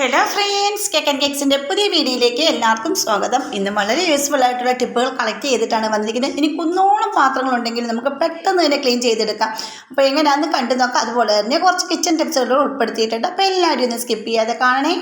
Hello friends cake and കേക്സിന്റെ പുതിയ വീഡിയോയിലേക്ക് എല്ലാവർക്കും സ്വാഗതം. ഇന്ന് വളരെ യൂസ്ഫുൾ ആയിട്ടുള്ള ടിപ്പുകൾ കളക്ട് ചെയ്തിട്ടാണ് വന്നിരിക്കുന്നത്. ഇനി കുന്നോളം പാത്രങ്ങളുണ്ടെങ്കിൽ നമുക്ക് പെട്ടെന്ന് തന്നെ ക്ലീൻ ചെയ്തെടുക്കാം. അപ്പോൾ എങ്ങനെയാണെന്ന് കണ്ടു നോക്കാം. അതുപോലെ തന്നെ കുറച്ച് കിച്ചൺ ടിപ്സുകൾ ഉൾപ്പെടുത്തിയിട്ടുണ്ട്. അപ്പോൾ എല്ലാവരും ഒന്ന് സ്കിപ്പ് ചെയ്യാതെ കാണണേ.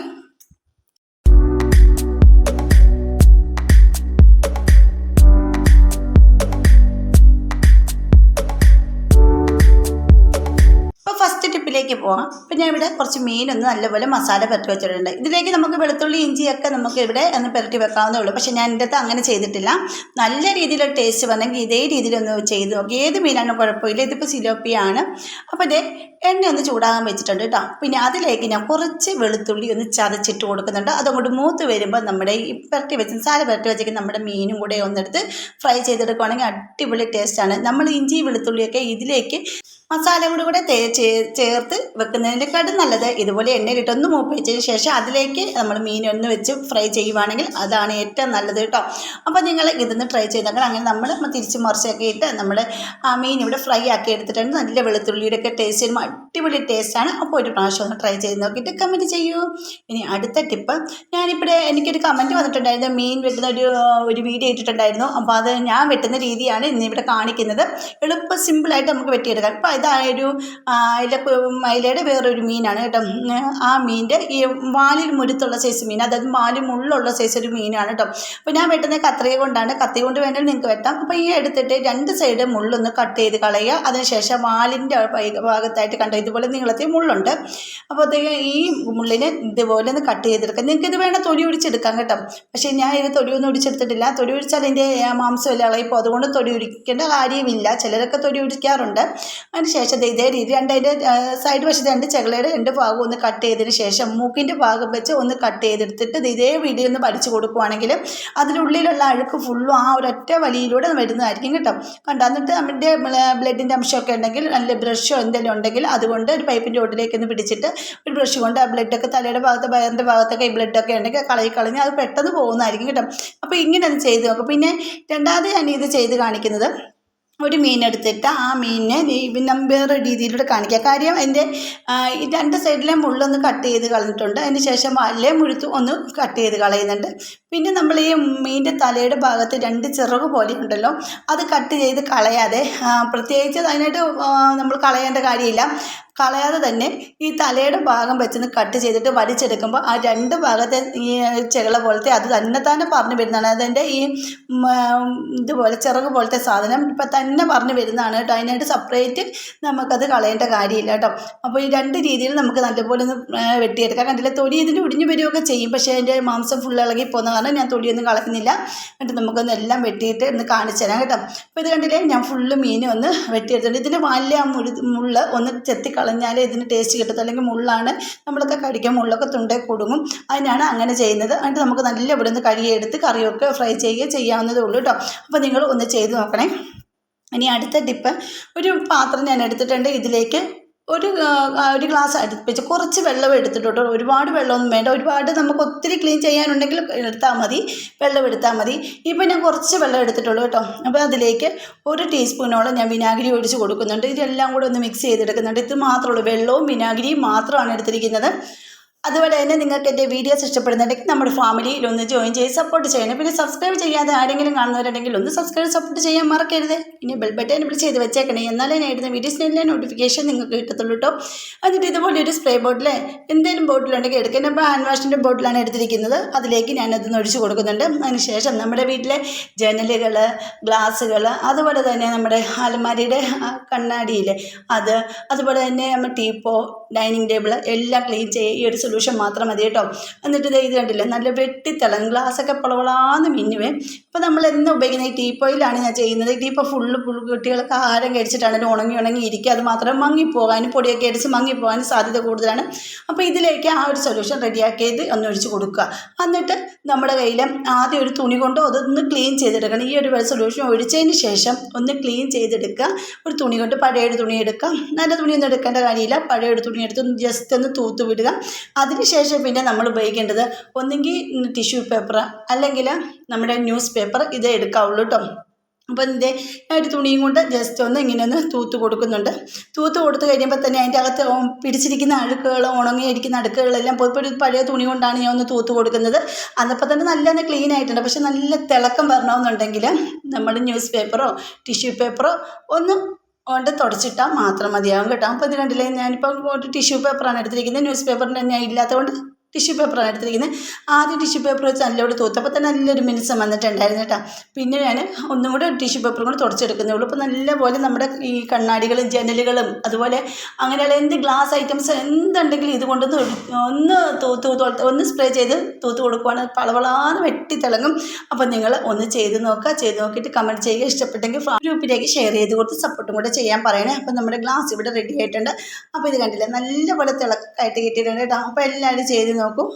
പോകാം അപ്പം ഞാൻ ഇവിടെ കുറച്ച് മീനൊന്ന് നല്ലപോലെ മസാല പുരട്ടി വെച്ചിട്ടുണ്ട്. ഇതിലേക്ക് നമുക്ക് വെളുത്തുള്ളി ഇഞ്ചിയൊക്കെ നമുക്ക് ഇവിടെ ഒന്ന് പുരട്ടി വെക്കാവുന്നേ ഉള്ളൂ. പക്ഷേ ഞാൻ എന്റെ അടുത്ത് അങ്ങനെ ചെയ്തിട്ടില്ല. നല്ല രീതിയിലൊരു ടേസ്റ്റ് വന്നെങ്കിൽ ഇതേ രീതിയിലൊന്ന് ചെയ്ത് നോക്കി. ഏത് മീനാണ് കുഴപ്പമില്ല. ഇതിപ്പോൾ സിലോപ്പിയാണ്. അപ്പോൾ ഇതേ എണ്ണ ഒന്ന് ചൂടാകാൻ വെച്ചിട്ടുണ്ട് കേട്ടോ. പിന്നെ അതിലേക്ക് ഞാൻ കുറച്ച് വെളുത്തുള്ളി ഒന്ന് ചതച്ചിട്ട് കൊടുക്കുന്നുണ്ട്. അതുകൊണ്ട് മൂത്ത് വരുമ്പോൾ നമ്മുടെ ഈ പുരട്ടി വെച്ച് സാല പുരട്ടി വെച്ചിരിക്കുന്ന നമ്മുടെ മീനും കൂടെ ഒന്നെടുത്ത് ഫ്രൈ ചെയ്തെടുക്കുകയാണെങ്കിൽ അടിപൊളി ടേസ്റ്റാണ് നമ്മൾ ഇഞ്ചി വെളുത്തുള്ളിയൊക്കെ ഇതിലേക്ക് മസാല കൂടി കൂടെ ചേർത്ത് വെക്കുന്നതിനെക്കാട്ടും നല്ലത് ഇതുപോലെ എണ്ണയിലിട്ടൊന്ന് മൂപ്പിച്ചതിന് ശേഷം അതിലേക്ക് നമ്മൾ മീൻ ഒന്ന് വെച്ച് ഫ്രൈ ചെയ്യുവാണെങ്കിൽ അതാണ് ഏറ്റവും നല്ലത് കേട്ടോ. അപ്പോൾ നിങ്ങൾ ഇതൊന്ന് ട്രൈ ചെയ്താൽ അങ്ങനെ നമ്മൾ തിരിച്ച് മുറിച്ചൊക്കെ ഇട്ട് നമ്മൾ ആ മീൻ ഇവിടെ ഫ്രൈ ആക്കി എടുത്തിട്ടുണ്ട്. നല്ല വെളുത്തുള്ളിയുടെ ഒക്കെ ടേസ്റ്റ് വരുമ്പോൾ അടിപൊളി ടേസ്റ്റാണ് അപ്പോൾ ഒരു പ്രാവശ്യം ഒന്ന് ട്രൈ ചെയ്ത് നോക്കിയിട്ട് കമന്റ് ചെയ്യൂ. ഇനി അടുത്ത ടിപ്പ് ഞാനിവിടെ എനിക്കൊരു കമന്റ് വന്നിട്ടുണ്ടായിരുന്നു. മീൻ വെട്ടുന്ന ഒരു ഒരു വീഡിയോ ഇട്ടിട്ടുണ്ടായിരുന്നു. അപ്പോൾ അത് ഞാൻ വെട്ടുന്ന രീതിയാണ് ഇന്നിവിടെ കാണിക്കുന്നത്. എളുപ്പം സിമ്പിളായിട്ട് നമുക്ക് വെട്ടിയെടുക്കാം. ഇപ്പോൾ ഇതായൊരു അതിലെ മൈലയുടെ വേറൊരു മീനാണ് കേട്ടോ. ആ മീനിന്റെ ഈ വാലിൽ മുരുത്തുള്ള സൈസ് മീൻ. അതായത് വാലിൽ മുള്ളുള്ള സൈസ് ഒരു മീനാണ് കേട്ടോ. അപ്പോൾ ഞാൻ വെട്ടുന്നത് കത്രിക കൊണ്ടാണ്. കത്തി കൊണ്ട് വേണമെങ്കിൽ നിങ്ങൾക്ക് വെട്ടാം. അപ്പോൾ ഈ എടുത്തിട്ട് രണ്ട് സൈഡ് മുള്ളൊന്ന് കട്ട് ചെയ്ത് കളയുക. അതിനുശേഷം വാലിന്റെ ഭാഗത്തായിട്ട് കണ്ട ഇതുപോലെ നീളത്തിൽ മുള്ളുണ്ട്. അപ്പോൾ ഈ മുള്ളിനെ ഇതുപോലെ ഒന്ന് കട്ട് ചെയ്തെടുക്കാം. നിങ്ങൾക്ക് ഇത് വേണം തൊലി ഒടിച്ചെടുക്കാം കേട്ടോ. പക്ഷേ ഞാൻ ഇത് തൊലി ഒന്നും ഒടിച്ചെടുത്തിട്ടില്ല തൊലി ഒടിച്ചാൽ അതിന്റെ മാംസം എല്ലാം ഇളയപ്പോൾ അതുകൊണ്ട് തൊലി ഒടിക്കേണ്ട കാര്യമില്ല. ചിലരൊക്കെ തൊലി ഒടിക്കാറുണ്ട് അതിനുശേഷം ദേ ഇതേ രീതി രണ്ട് അതിന്റെ സൈഡ് വശത്ത് രണ്ട് ചെകളയുടെ രണ്ട് ഭാഗം ഒന്ന് കട്ട് ചെയ്തതിന് ശേഷം മൂക്കിന്റെ ഭാഗം വെച്ച് ഒന്ന് കട്ട് ചെയ്തെടുത്തിട്ട് ഇതേ വീഡിയോ ഒന്ന് പഠിച്ചു കൊടുക്കുവാണെങ്കിൽ അതിനുള്ളിലുള്ള അഴുക്ക് ഫുള്ളും ആ ഒരൊറ്റ വലിയിലൂടെ വരുന്നതായിരിക്കും കേട്ടോ. കണ്ടോ? നമ്മുടെ ബ്ലഡിന്റെ അംശമൊക്കെ ഉണ്ടെങ്കിൽ നല്ല ബ്രഷോ എന്തെങ്കിലും ഉണ്ടെങ്കിൽ അതുകൊണ്ട് ഒരു പൈപ്പിന്റെ ഓട്ടിലേക്ക് ഒന്ന് പിടിച്ചിട്ട് ഒരു ബ്രഷ് കൊണ്ട് ആ ബ്ലഡൊക്കെ തലയുടെ ഭാഗത്ത് വയറിന്റെ ഭാഗത്തൊക്കെ ഈ ബ്ലഡൊക്കെ ഉണ്ടെങ്കിൽ കളയി കളഞ്ഞ് അത് പെട്ടെന്ന് പോകുന്നതായിരിക്കും കേട്ടോ. അപ്പോൾ ഇങ്ങനെ ഒന്ന് ചെയ്ത് നോക്കും. പിന്നെ രണ്ടാമത് ഞാൻ ഇത് ചെയ്ത് കാണിക്കുന്നത് ഒരു മീൻ എടുത്തിട്ട് ആ മീനിനെ നം- വേറെ രീതിയിലൂടെ കാണിക്കുക. കാര്യം എന്റെ രണ്ട് സൈഡിലെ മുള്ളൊന്ന് കട്ട് ചെയ്ത് കളഞ്ഞിട്ടുണ്ട്. അതിന് ശേഷം അല്ലേ മുഴുത്ത് ഒന്ന് കട്ട് ചെയ്ത് കളയുന്നുണ്ട്. പിന്നെ നമ്മൾ ഈ മീനിന്റെ തലയുടെ ഭാഗത്ത് രണ്ട് ചിറക് പോലെ ഉണ്ടല്ലോ അത് കട്ട് ചെയ്ത് കളയാതെ പ്രത്യേകിച്ച് അതിനായിട്ട് നമ്മൾ കളയേണ്ട കാര്യമില്ല. കളയാതെ തന്നെ ഈ തലയുടെ ഭാഗം വെച്ചൊന്ന് കട്ട് ചെയ്തിട്ട് വലിച്ചെടുക്കുമ്പോൾ ആ രണ്ട് ഭാഗത്തെ ഈ ചെകള പോലത്തെ അത് തന്നെ തന്നെ പറഞ്ഞു വരുന്നതാണ്. അതിന്റെ ഈ ഇതുപോലെ ചിറക് പോലത്തെ സാധനം ഇപ്പം തന്നെ പറഞ്ഞു വരുന്നതാണ് കേട്ടോ. അതിനായിട്ട് സെപ്പറേറ്റ് നമുക്കത് കളയേണ്ട കാര്യമില്ല കേട്ടോ. അപ്പോൾ ഈ രണ്ട് രീതിയിൽ നമുക്ക് നല്ലപോലെ ഒന്ന് വെട്ടിയെടുക്കാം. കണ്ടില്ല തൊടി ഇതിന് ഒടിഞ്ഞു വരികയൊക്കെ ചെയ്യും. പക്ഷേ അതിന്റെ മാംസം ഫുൾ ഇളകി പോകുന്ന കാരണം ഞാൻ തൊടിയൊന്നും കളക്കുന്നില്ല. എന്നിട്ട് നമുക്കൊന്ന് എല്ലാം വെട്ടിയിട്ട് ഒന്ന് കാണിച്ചു തരാം കേട്ടോ. അപ്പോൾ ഇത് കണ്ടില്ലേ? ഞാൻ ഫുള്ള് മീൻ ഒന്ന് വെട്ടിയെടുത്തിട്ടുണ്ട്. ഇതിന്റെ വലിയ മുഴു മുള്ള ഒന്ന് ചെത്തി കളഞ്ഞാലേ ഇതിന് ടേസ്റ്റ് കിട്ടത്തുള്ളൂ. അല്ലെങ്കിൽ മുള്ളാണ് നമ്മളൊക്കെ കടിക്കാൻ മുള്ളൊക്കെ തുണ്ടേ കൊടുങ്ങും. അതിനാണ് അങ്ങനെ ചെയ്യുന്നത്. എന്നിട്ട് നമുക്ക് നല്ല ഇവിടെ നിന്ന് കഴുകിയെടുത്ത് കറിയൊക്കെ ഫ്രൈ ചെയ്യുക ചെയ്യാവുന്നതേ ഉള്ളൂ കേട്ടോ അപ്പോൾ നിങ്ങൾ ഒന്ന് ചെയ്ത് നോക്കണേ. ഇനി അടുത്ത ടിപ്പ് ഒരു പാത്രം ഞാൻ എടുത്തിട്ടുണ്ട്. ഇതിലേക്ക് ഒരു ഒരു ഗ്ലാസ് അടുപ്പിച്ച് കുറച്ച് വെള്ളം എടുത്തിട്ടുണ്ട് ഒരുപാട് വെള്ളമൊന്നും വേണ്ട. ഒരുപാട് നമുക്ക് ഒത്തിരി ക്ലീൻ ചെയ്യാനുണ്ടെങ്കിൽ എടുത്താൽ മതി. വെള്ളം എടുത്താൽ മതി. ഇപ്പം ഞാൻ കുറച്ച് വെള്ളം എടുത്തിട്ടുള്ളൂ കേട്ടോ. അപ്പോൾ അതിലേക്ക് ഒരു ടീസ്പൂണോളം ഞാൻ വിനാഗിരി ഒഴിച്ച് കൊടുക്കുന്നുണ്ട്. ഇതെല്ലാം കൂടെ ഒന്ന് മിക്സ് ചെയ്തെടുക്കുന്നുണ്ട്. ഇത് മാത്രമേ ഉള്ളൂ. വെള്ളവും വിനാഗിരിയും മാത്രമാണ് എടുത്തിരിക്കുന്നത്. അതുപോലെ തന്നെ നിങ്ങൾക്ക് എന്റെ വീഡിയോസ് ഇഷ്ടപ്പെടുന്നുണ്ടെങ്കിൽ നമ്മുടെ ഫാമിലിയിൽ ഒന്ന് ജോയിൻ ചെയ്ത് സപ്പോർട്ട് ചെയ്യണം. പിന്നെ സബ്സ്ക്രൈബ് ചെയ്യാതെ ആരെങ്കിലും കാണുന്നവരുണ്ടെങ്കിൽ ഒന്ന് സബ്സ്ക്രൈബ് സപ്പോർട്ട് ചെയ്യാൻ മറക്കരുത്. ഇനി ബെൽ ബട്ടൺ ചെയ്ത് വെച്ചേക്കണേ. എന്നാലേ ഞാൻ ഇടുന്ന വീഡിയോസിനെല്ലാം നോട്ടിഫിക്കേഷൻ നിങ്ങൾക്ക് കിട്ടത്തുള്ളൂ കേട്ടോ എന്നിട്ട് ഇതുപോലെ ഒരു സ്പ്രേ ബോട്ടിൽ എന്തെങ്കിലും ബോട്ടിലുണ്ടെങ്കിൽ എടുക്കുന്ന ഇപ്പോൾ ഹാൻഡ് വാഷിന്റെ ബോട്ടിലാണ് എടുത്തിരിക്കുന്നത്. അതിലേക്ക് ഞാനതൊന്ന് ഒഴിച്ച് കൊടുക്കുന്നുണ്ട്. അതിനുശേഷം നമ്മുടെ വീട്ടിലെ ജനലുകൾ ഗ്ലാസ്സുകൾ അതുപോലെ തന്നെ നമ്മുടെ അലമാരിയുടെ കണ്ണാടിയിൽ അത് അതുപോലെ തന്നെ നമ്മൾ ടീപ്പോ ഡൈനിങ് ടേബിൾ എല്ലാം ക്ലീൻ ചെയ്യുക ഈ ഒരു സൊല്യൂഷൻ മാത്രം മതി കേട്ടോ. എന്നിട്ട് ഇത് കണ്ടില്ല നല്ല വെട്ടിത്തിളങ്ങും ഗ്ലാസ്സൊക്കെ പൊളവളാന്ന് മിന്നുവേ. ഇപ്പം നമ്മൾ എന്ന് ഉപയോഗിക്കുന്ന ഈ ടീപ്പോയിലാണ് ഞാൻ ചെയ്യുന്നത്. ടീപ്പോ ഫുള്ള് ഫുൾ കുട്ടികളൊക്കെ ആഹാരം കഴിച്ചിട്ടാണ് ഉണങ്ങി ഉണങ്ങി ഇരിക്കുക. അത് മാത്രം മങ്ങിപ്പോകാനും പൊടിയൊക്കെ അടിച്ച് മങ്ങിപ്പോകാനും സാധ്യത കൂടുതലാണ്. അപ്പോൾ ഇതിലേക്ക് ആ ഒരു സൊല്യൂഷൻ റെഡിയാക്കിയത് ഒന്ന് ഒഴിച്ച് കൊടുക്കുക. എന്നിട്ട് നമ്മുടെ കയ്യിൽ ആദ്യം ഒരു തുണി കൊണ്ടോ അതൊന്ന് ക്ലീൻ ചെയ്തെടുക്കണം. ഈ ഒരു സൊല്യൂഷൻ ഒഴിച്ചതിന് ശേഷം ഒന്ന് ക്ലീൻ ചെയ്തെടുക്കുക. ഒരു തുണി കൊണ്ട് പഴയ തുണി എടുക്കുക. നല്ല തുണിയൊന്നും എടുക്കേണ്ട കാര്യമില്ല. പഴയ തുണി എടുത്ത് ജസ്റ്റ് ഒന്ന് തൂത്ത് വിടുക. അതിനുശേഷം പിന്നെ നമ്മൾ ഉപയോഗിക്കേണ്ടത് ഒന്നെങ്കിൽ ടിഷ്യൂ പേപ്പർ അല്ലെങ്കിൽ നമ്മുടെ ന്യൂസ് പേപ്പർ ഇതേ എടുക്കാവുള്ളൂ കേട്ടോ അപ്പോൾ ഇതിന്റെ ഒരു തുണിയും കൊണ്ട് ജസ്റ്റ് ഒന്ന് ഇങ്ങനെ ഒന്ന് തൂത്ത് കൊടുക്കുന്നുണ്ട്. തൂത്ത് കൊടുത്ത് കഴിയുമ്പോൾ തന്നെ അതിന്റെ അകത്ത് പിടിച്ചിരിക്കുന്ന അഴുക്കുകൾ ഉണങ്ങിയിരിക്കുന്ന അടുക്കുകളെല്ലാം പൊതുപ്പോൾ ഒരു പഴയ തുണി കൊണ്ടാണ് ഞാൻ ഒന്ന് തൂത്ത് കൊടുക്കുന്നത്. അന്നപ്പോൾ തന്നെ നല്ല ഒന്ന് ക്ലീൻ ആയിട്ടുണ്ട്. പക്ഷെ നല്ല തിളക്കം വരണമെന്നുണ്ടെങ്കിൽ നമ്മൾ ന്യൂസ് പേപ്പറോ ടിഷ്യൂ പേപ്പറോ ഒന്ന് കൊണ്ട് തുടച്ചിട്ടാൽ മാത്രം മതിയാവും കേട്ടോ. അപ്പോൾ ഇത് കണ്ടില്ലേ ഞാനിപ്പോൾ ടിഷ്യൂ പേപ്പറാണ് എടുത്തിരിക്കുന്നത്. ന്യൂസ് പേപ്പറിന്റെ ഞാൻ ഇല്ലാത്തതുകൊണ്ട് ടിഷ്യൂ പേപ്പറാണ് എടുത്തിരിക്കുന്നത്. ആദ്യം ടിഷ്യൂ പേപ്പർ വെച്ച് നല്ലോട് തൂത്തപ്പോൾ തന്നെ നല്ലൊരു മിനുസം വന്നിട്ടുണ്ടായിരുന്നു കേട്ടോ. പിന്നെ ഞാൻ ഒന്നും കൂടെ ടിഷ്യൂ പേപ്പറും കൂടെ തുടച്ചെടുക്കുന്നേ ഉള്ളൂ. അപ്പോൾ നല്ലപോലെ നമ്മുടെ ഈ കണ്ണാടികളും ജനലുകളും അതുപോലെ അങ്ങനെയുള്ള എന്ത് ഗ്ലാസ് ഐറ്റംസ് എന്തുണ്ടെങ്കിലും ഇത് ഒന്ന് തൂത്ത് ഒന്ന് സ്പ്രേ ചെയ്ത് തൂത്ത് കൊടുക്കുവാണെങ്കിൽ പളവളാന്ന് വെട്ടി തിളങ്ങും അപ്പോൾ നിങ്ങൾ ഒന്ന് ചെയ്ത് നോക്കുക. ചെയ്ത് നോക്കിയിട്ട് കമന്റ് ചെയ്യുക. ഇഷ്ടപ്പെട്ടെങ്കിൽ ഗ്രൂപ്പിലേക്ക് ഷെയർ ചെയ്ത് കൊടുത്ത് സപ്പോർട്ടും കൂടെ ചെയ്യാൻ പറയണേ. അപ്പോൾ നമ്മുടെ ഗ്ലാസ് ഇവിടെ റെഡി ആയിട്ടുണ്ട്. അപ്പോൾ ഇത് കണ്ടില്ല? നല്ലപോലെ തിളക്കായിട്ട് കിട്ടിയിട്ടുണ്ട് കേട്ടോ. അപ്പോൾ എല്ലാവരും ചെയ്ത് നോക്കൂ.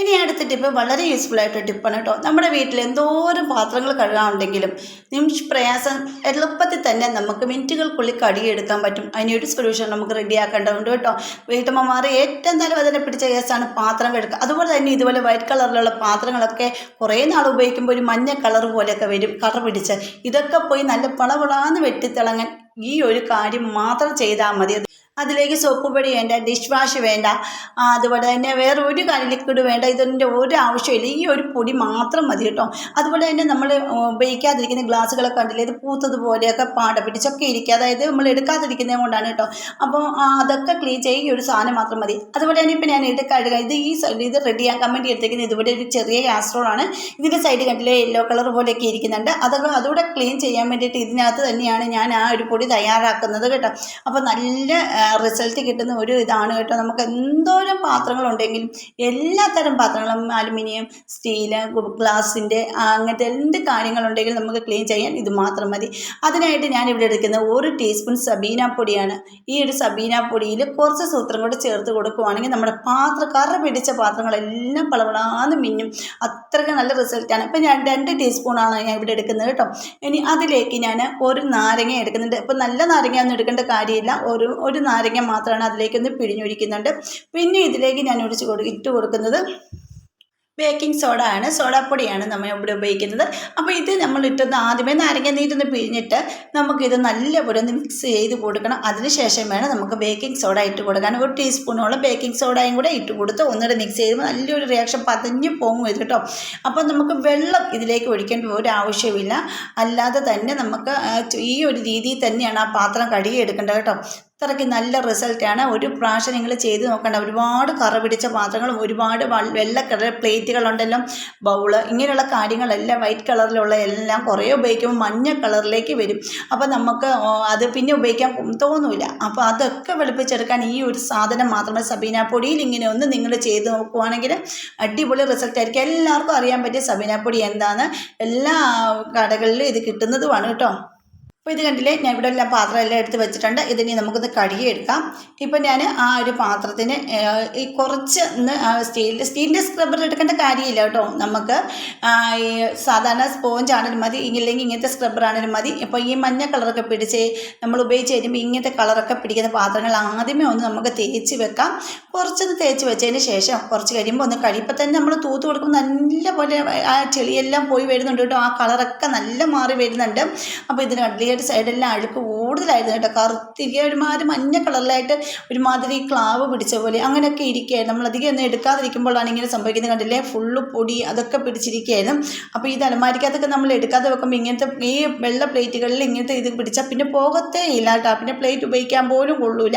ഇനി അടുത്ത ടിപ്പ് വളരെ യൂസ്ഫുൾ ആയിട്ട് ടിപ്പാണ് കേട്ടോ. നമ്മുടെ വീട്ടിൽ എന്തോരം പാത്രങ്ങൾ കഴുകാനുണ്ടെങ്കിലും നിമിഷ പ്രയാസം എളുപ്പത്തിൽ തന്നെ നമുക്ക് മിനിറ്റുകൾക്കുള്ളിൽ കടിയെടുക്കാൻ പറ്റും. അതിനൊരു സൊല്യൂഷൻ നമുക്ക് റെഡിയാക്കേണ്ടതുണ്ട് കേട്ടോ. വീട്ടമ്മമാർ ഏറ്റവും നല്ല വേദന പിടിച്ച കേസാണ് പാത്രം കഴുകുക. അതുപോലെ തന്നെ ഇതുപോലെ വൈറ്റ് കളറിലുള്ള പാത്രങ്ങളൊക്കെ കുറേ നാൾ ഉപയോഗിക്കുമ്പോൾ ഒരു മഞ്ഞ കളർ പോലെയൊക്കെ വരും. കറ പിടിച്ച്. ഇതൊക്കെ പോയി നല്ല പളപളാന്ന് വെട്ടിത്തിളങ്ങാൻ ഈ ഒരു കാര്യം മാത്രം ചെയ്താൽ മതി. അതിലേക്ക് സോപ്പ് പൊടി വേണ്ട ഡിഷ് വാഷ് വേണ്ട അതുപോലെ തന്നെ വേറെ ഒരു ലിക്വിഡ് വേണ്ട ഇതിന്റെ ഒരു ആവശ്യമില്ല. ഈ ഒരു പൊടി മാത്രം മതി കേട്ടോ. അതുപോലെ തന്നെ നമ്മൾ ഉപയോഗിക്കാതിരിക്കുന്ന ഗ്ലാസ്സുകളൊക്കെ കണ്ടില്ലേ? ഇത് പൂത്തതുപോലെയൊക്കെ പാട പിടിച്ചൊക്കെ ഇരിക്കുക. അതായത് നമ്മൾ എടുക്കാതിരിക്കുന്നത് കൊണ്ടാണ് കേട്ടോ. അപ്പോൾ അതൊക്കെ ക്ലീൻ ചെയ്യുക ഈ ഒരു സാധനം മാത്രം മതി. അതുപോലെ തന്നെ ഇപ്പോൾ ഞാൻ ഇത് കഴുകാം ഇത് ഈ ഇത് റെഡിയാക്കാൻ വേണ്ടി എടുത്തേക്കുന്നത് ഇതുപോലെ ഒരു ചെറിയ കാസ്ട്രോളാണ് ഇതിന്റെ സൈഡ് കണ്ടില്ലേ? യെല്ലോ കളർ പോലെയൊക്കെ ഇരിക്കുന്നുണ്ട്. അതൊക്കെ അതുകൂടെ ക്ലീൻ ചെയ്യാൻ വേണ്ടിയിട്ട് ഇതിനകത്ത് തന്നെയാണ് ഞാൻ ആ ഒരു പൊടി തയ്യാറാക്കുന്നത് കേട്ടോ. അപ്പോൾ നല്ല റിസൾട്ട് കിട്ടുന്ന ഒരു ഇതാണ് കേട്ടോ. നമുക്ക് എന്തോരം പാത്രങ്ങളുണ്ടെങ്കിലും എല്ലാത്തരം പാത്രങ്ങളും അലുമിനിയം സ്റ്റീൽ ഗ്ലാസിന്റെ അങ്ങനത്തെ എന്ത് കാര്യങ്ങളുണ്ടെങ്കിലും നമുക്ക് ക്ലീൻ ചെയ്യാൻ ഇത് മാത്രം മതി. അതിനായിട്ട് ഞാൻ ഇവിടെ എടുക്കുന്നത് ഒരു ടീസ്പൂൺ സബീന പൊടിയാണ്. ഈ ഒരു സബീന പൊടിയിൽ കുറച്ച് സൂത്രം കൂടെ ചേർത്ത് കൊടുക്കുവാണെങ്കിൽ നമ്മുടെ പാത്ര കറ പിടിച്ച പാത്രങ്ങളെല്ലാം പളവളാന്ന് മിന്നും. അത്രയ്ക്ക് നല്ല റിസൾട്ടാണ് ഇപ്പം ഞാൻ രണ്ട് ടീസ്പൂണാണ് ഞാൻ ഇവിടെ എടുക്കുന്നത് കേട്ടോ. ഇനി അതിലേക്ക് ഞാൻ ഒരു നാരങ്ങ എടുക്കുന്നുണ്ട്. ഇപ്പം നല്ല നാരങ്ങയൊന്നും എടുക്കേണ്ട കാര്യമില്ല. ഒരു ഒരു നാരങ്ങ മാത്രമാണ് അതിലേക്കൊന്ന് പിഴിഞ്ഞൊഴിക്കുന്നുണ്ട്. പിന്നെ ഇതിലേക്ക് ഞാൻ ഒഴിച്ച് കൊടു ഇട്ട് കൊടുക്കുന്നത് ബേക്കിംഗ് സോഡ ആണ് സോഡാപ്പൊടിയാണ് നമ്മൾ ഇവിടെ ഉപയോഗിക്കുന്നത്. അപ്പോൾ ഇത് നമ്മൾ ഇട്ടൊന്ന് ആദ്യമേ നാരങ്ങ നീരൊന്ന് പിഴിഞ്ഞിട്ട് നമുക്കിത് നല്ലപോലെ ഒന്ന് മിക്സ് ചെയ്ത് കൊടുക്കണം. അതിനുശേഷം വേണം നമുക്ക് ബേക്കിംഗ് സോഡ ഇട്ട് കൊടുക്കാൻ. ഒരു ടീസ്പൂണോളം ബേക്കിംഗ് സോഡയും കൂടെ ഇട്ട് കൊടുത്ത് ഒന്നുകൂടെ മിക്സ് ചെയ്യുമ്പോൾ നല്ലൊരു റിയാക്ഷൻ പതഞ്ഞ് പോകും ഇത് കേട്ടോ. അപ്പോൾ നമുക്ക് വെള്ളം ഇതിലേക്ക് ഒഴിക്കേണ്ട ഒരു ആവശ്യമില്ല. അല്ലാതെ തന്നെ നമുക്ക് ഈ ഒരു രീതിയിൽ തന്നെയാണ് ആ പാത്രം കഴുകിയെടുക്കേണ്ടത് കേട്ടോ. അത്രയ്ക്ക് നല്ല റിസൾട്ടാണ് ഒരു പ്രാവശ്യം നിങ്ങൾ ചെയ്ത് നോക്കേണ്ട. ഒരുപാട് കറ പിടിച്ച പാത്രങ്ങളും ഒരുപാട് വെള്ള കളർ പ്ലേറ്റുകളുണ്ടല്ലോ. ബൗൾ ഇങ്ങനെയുള്ള കാര്യങ്ങളെല്ലാം വൈറ്റ് കളറിലുള്ള എല്ലാം കുറേ ഉപയോഗിക്കുമ്പോൾ മഞ്ഞ കളറിലേക്ക് വരും. അപ്പോൾ നമുക്ക് അത് പിന്നെ ഉപയോഗിക്കാൻ തോന്നില്ല അപ്പോൾ അതൊക്കെ വെളുപ്പിച്ചെടുക്കാൻ ഈ ഒരു സാധനം മാത്രമേ സബീന പൊടിയിൽ ഇങ്ങനെ ഒന്ന് നിങ്ങൾ ചെയ്ത് നോക്കുവാണെങ്കിൽ അടിപൊളി റിസൾട്ട് ആയിരിക്കും. എല്ലാവർക്കും അറിയാൻ പറ്റിയ സബീന പൊടി എന്താണ് എല്ലാ കടകളിലും ഇത് കിട്ടുന്നതുമാണ് കേട്ടോ. അപ്പോൾ ഇത് കണ്ടില്ലേ? ഞാൻ ഇവിടെ എല്ലാം പാത്രം എല്ലാം എടുത്ത് വെച്ചിട്ടുണ്ട്. ഇതിനി നമുക്കിത് കഴുകിയെടുക്കാം. ഇപ്പം ഞാൻ ആ ഒരു പാത്രത്തിന് ഈ കുറച്ച് സ്റ്റീൽ സ്റ്റീലിന്റെ സ്ക്രബ്ബർ എടുക്കേണ്ട കാര്യമില്ല കേട്ടോ. നമുക്ക് ഈ സാധാരണ സ്പോഞ്ച് ആണെങ്കിലും മതി. ഇല്ലെങ്കിൽ ഇങ്ങനത്തെ സ്ക്രബ്ബർ മതി. ഇപ്പോൾ ഈ മഞ്ഞ കളറൊക്കെ പിടിച്ച് നമ്മൾ ഉപയോഗിച്ച് കഴിയുമ്പോൾ ഇങ്ങനത്തെ കളറൊക്കെ പിടിക്കുന്ന പാത്രങ്ങൾ ആദ്യമേ ഒന്ന് നമുക്ക് തേച്ച് വെക്കാം. കുറച്ചൊന്ന് തേച്ച് വെച്ചതിന് ശേഷം കുറച്ച് കഴിയുമ്പോൾ ഒന്ന് കഴിയുമ്പോൾ തന്നെ നമ്മൾ തൂത്ത് കൊടുക്കുമ്പോൾ നല്ല പോലെ ആ ചെളിയെല്ലാം പോയി വരുന്നുണ്ട് കേട്ടോ. ആ കളറൊക്കെ നല്ല മാറി വരുന്നുണ്ട്. അപ്പോൾ ഇതിന് കണ്ടില്ലേ? ഒരു സൈഡെല്ലാം അഴുക്ക് കൂടുതലായിരുന്നു കേട്ടോ. കറുത്തിരിക്കുക ഒരുമാതിരി മഞ്ഞ കളറിലായിട്ട് ഒരുമാതിരി ക്ലാവ് പിടിച്ച പോലെ അങ്ങനെയൊക്കെ ഇരിക്കുകയായിരുന്നു. നമ്മൾ അധികം ഒന്നും എടുക്കാതിരിക്കുമ്പോഴാണ് ഇങ്ങനെ സംഭവിക്കുന്നത് കണ്ടില്ലേ? ഫുള്ള് പൊടി അതൊക്കെ പിടിച്ചിരിക്കുകയായിരുന്നു. അപ്പോൾ ഈ തലമാരിക്കകത്തൊക്കെ നമ്മൾ എടുക്കാതെ വെക്കുമ്പോൾ ഇങ്ങനത്തെ ഈ വെള്ള പ്ലേറ്റുകളിൽ ഇങ്ങനത്തെ ഇത് പിടിച്ചാൽ പിന്നെ പോകത്തേ ഇല്ല കേട്ടോ. പിന്നെ പ്ലേറ്റ് ഉപയോഗിക്കാൻ പോലും കൊള്ളൂല.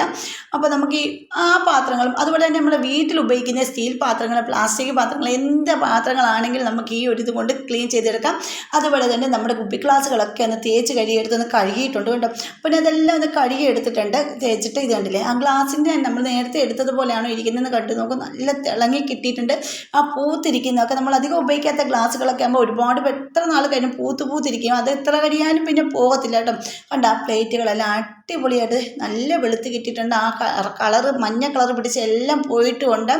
അപ്പോൾ നമുക്ക് ഈ ആ പാത്രങ്ങളും അതുപോലെ തന്നെ നമ്മുടെ വീട്ടിൽ ഉപയോഗിക്കുന്ന സ്റ്റീൽ പാത്രങ്ങൾ പ്ലാസ്റ്റിക് പാത്രങ്ങൾ എന്ത് പാത്രങ്ങളാണെങ്കിലും നമുക്ക് ഈ ഒരു ഇത് കൊണ്ട് ക്ലീൻ ചെയ്തെടുക്കാം. അതുപോലെ തന്നെ നമ്മുടെ കുപ്പി ഗ്ലാസ്സുകളൊക്കെ ഒന്ന് തേച്ച് കഴുകിയെടുത്ത് ഒന്ന് കഴുകിയിട്ടുണ്ട് കേട്ടോ പിന്നെ അതെല്ലാം ഒന്ന് കഴുകി എടുത്തിട്ടുണ്ട്. തേച്ചിട്ട് ഇത് കണ്ടില്ലേ? ആ ഗ്ലാസിന്റെ നമ്മൾ നേരത്തെ എടുത്തതുപോലെയാണോ ഇരിക്കുന്നതെന്ന് കണ്ടു നോക്കും നല്ല തിളങ്ങി കിട്ടിയിട്ടുണ്ട്. ആ പൂത്തിരിക്കുന്നതൊക്കെ നമ്മൾ അധികം ഉപയോഗിക്കാത്ത ഗ്ലാസ്സുകളൊക്കെ ആകുമ്പോൾ ഒരുപാട് എത്ര നാൾ കഴിഞ്ഞ് പൂത്ത് പൂത്തിരിക്കും. അത് എത്ര കഴിയാനും പിന്നെ പോകത്തില്ല കേട്ടോ. കണ്ട? പ്ലേറ്റുകളെല്ലാം അടിപൊളിയായിട്ട് നല്ല വെളുത്ത് കിട്ടിയിട്ടുണ്ട്. ആ കളർ മഞ്ഞ കളർ പിടിച്ച് എല്ലാം പോയിട്ടുമുണ്ട്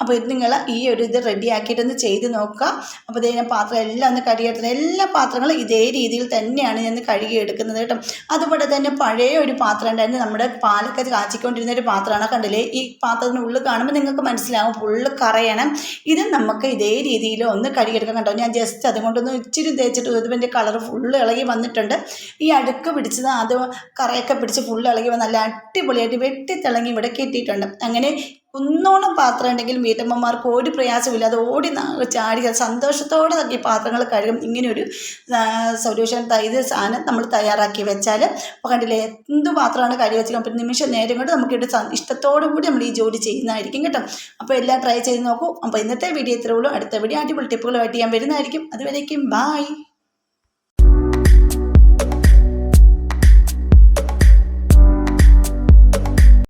അപ്പോൾ ഇത് നിങ്ങൾ ഈ ഒരു ഇത് റെഡി ആക്കിയിട്ടൊന്ന് ചെയ്ത് നോക്കുക. അപ്പോൾ ഇതേ ഞാൻ പാത്രം എല്ലാം ഒന്ന് കഴുകിയെടുത്തത് എല്ലാ പാത്രങ്ങളും ഇതേ രീതിയിൽ തന്നെയാണ് ഞാൻ കഴുകിയെടുക്കുന്നത് കേട്ടോ. അതുപോലെ തന്നെ പഴയ ഒരു പാത്രം ഉണ്ടായിരുന്നു. നമ്മുടെ പാലൊക്കെ കാച്ചിക്കൊണ്ടിരുന്ന ഒരു പാത്രമാണ്. കണ്ടില്ലേ? ഈ പാത്രത്തിന് ഉള്ളിൽ കാണുമ്പോൾ നിങ്ങൾക്ക് മനസ്സിലാവും. ഫുള്ള് കറയണം. ഇത് നമുക്ക് ഇതേ രീതിയിൽ ഒന്ന് കഴുകിയെടുക്കാൻ കണ്ടോ ഞാൻ ജസ്റ്റ് അതുകൊണ്ടൊന്ന് ഇച്ചിരി തേച്ചിട്ട് ഇതിന്റെ കളർ ഫുള്ള് ഇളകി വന്നിട്ടുണ്ട്. ഈ അടുക്ക് പിടിച്ചത് അത് കറയൊക്കെ പിടിച്ച് ഫുള്ള് ഇളകി വന്ന് നല്ല അടിപൊളിയായിട്ട് വെട്ടിത്തിളങ്ങി ഇവിടെ കിട്ടിയിട്ടുണ്ട്. അങ്ങനെ കുന്നോളം പാത്രം ഉണ്ടെങ്കിലും വീട്ടമ്മമാർക്ക് ഒരു പ്രയാസമില്ലാതെ ഓടി ചാടി സന്തോഷത്തോടെ ഈ പാത്രങ്ങൾ കഴുകും. ഇങ്ങനെയൊരു സൊല്യൂഷൻ ഇത് സാധനം നമ്മൾ തയ്യാറാക്കി വെച്ചാൽ അപ്പോൾ കണ്ടില്ലേ എന്ത് പാത്രമാണ് കഴുകി വെച്ചാൽ ഒരു നിമിഷം നേരം കൊണ്ട് നമുക്കിവിടെ സ- ഇഷ്ടത്തോടു കൂടി നമ്മൾ ഈ ജോലി ചെയ്യുന്നതായിരിക്കും കേട്ടോ. അപ്പോൾ എല്ലാം ട്രൈ ചെയ്ത് നോക്കൂ. അപ്പോൾ ഇന്നത്തെ വീഡിയോ ഇത്രേ ഉള്ളൂ. അടുത്ത വീഡിയോ അടിപൊളി ടിപ്പുകളുമായിട്ട് ഞാൻ വരുന്നതായിരിക്കും. അതുവരേക്കും ബായ്